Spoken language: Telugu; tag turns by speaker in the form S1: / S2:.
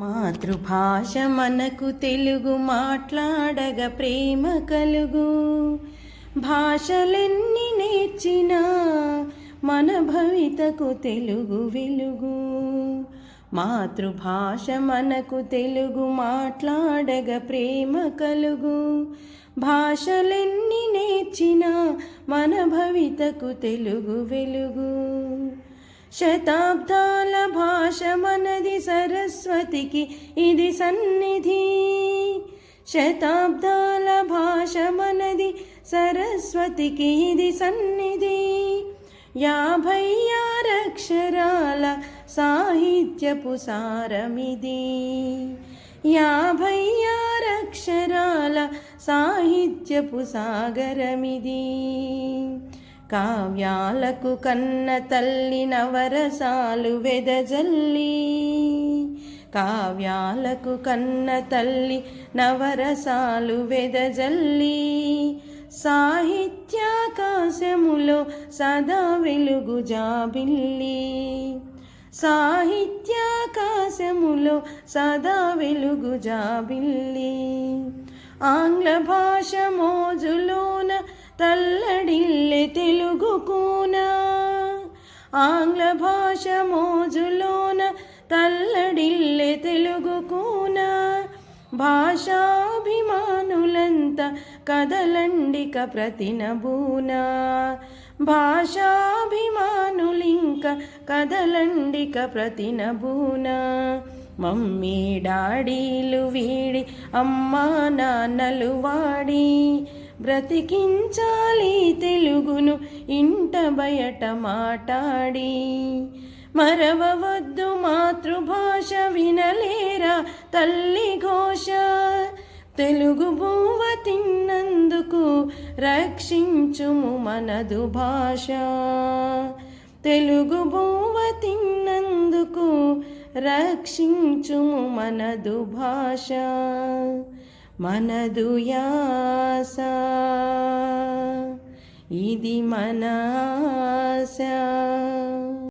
S1: మాతృభాష మనకు తెలుగు మాట్లాడగ ప్రేమ కలుగు. భాషలెన్ని నేర్చినా మన భవితకు తెలుగు వెలుగు. మాతృభాష మనకు తెలుగు మాట్లాడగ ప్రేమ కలుగు. భాషలెన్ని నేర్చినా మన భవితకు తెలుగు వెలుగు. శతాబ్దాల భాష మనది సరస్వతికి ఇది సన్నిధి. శతాబ్దాల భాష మనది సరస్వతికి ఇది సన్నిధి. యాభై ఆరక్షరాల సాహిత్యపు సారమిది. యాభై ఆరక్షరాల సాహిత్యపు సాగరమిది. కావ్యాలకు కన్న తల్లి నవరసాలు వెదజల్లి. కావ్యాలకు కన్న తల్లి నవరసాలు వెదజల్లి. సాహిత్యాకాశములో సదా వెలుగు జాబిల్లి. సాహిత్యాకాశములో సదా వెలుగు జాబిల్లి. ఆంగ్ల భాష మోజులో తల్లడిల్లె తెలుగు కూన ఆంగ్ల భాష మోజులోన తల్లడిల్లె తెలుగు కూన. భాషాభిమానులంత కదలండిక ప్రతినబూన భాషాభిమానులింక కదలండిక ప్రతినబూన మమ్మీ డాడీలు వీడి అమ్మా నాన్నలు వాడి బ్రతికించాలి తెలుగును ఇంట బయట మాటాడి. మరవవద్దు మాతృభాష వినలేరా తల్లి ఘోష? తెలుగు భూవ తిన్నందుకు రక్షించుము మనదు భాష. తెలుగు భూవ తిన్నందుకు రక్షించుము మనదు భాష. మనదు యాస ఇది మన ఆశ.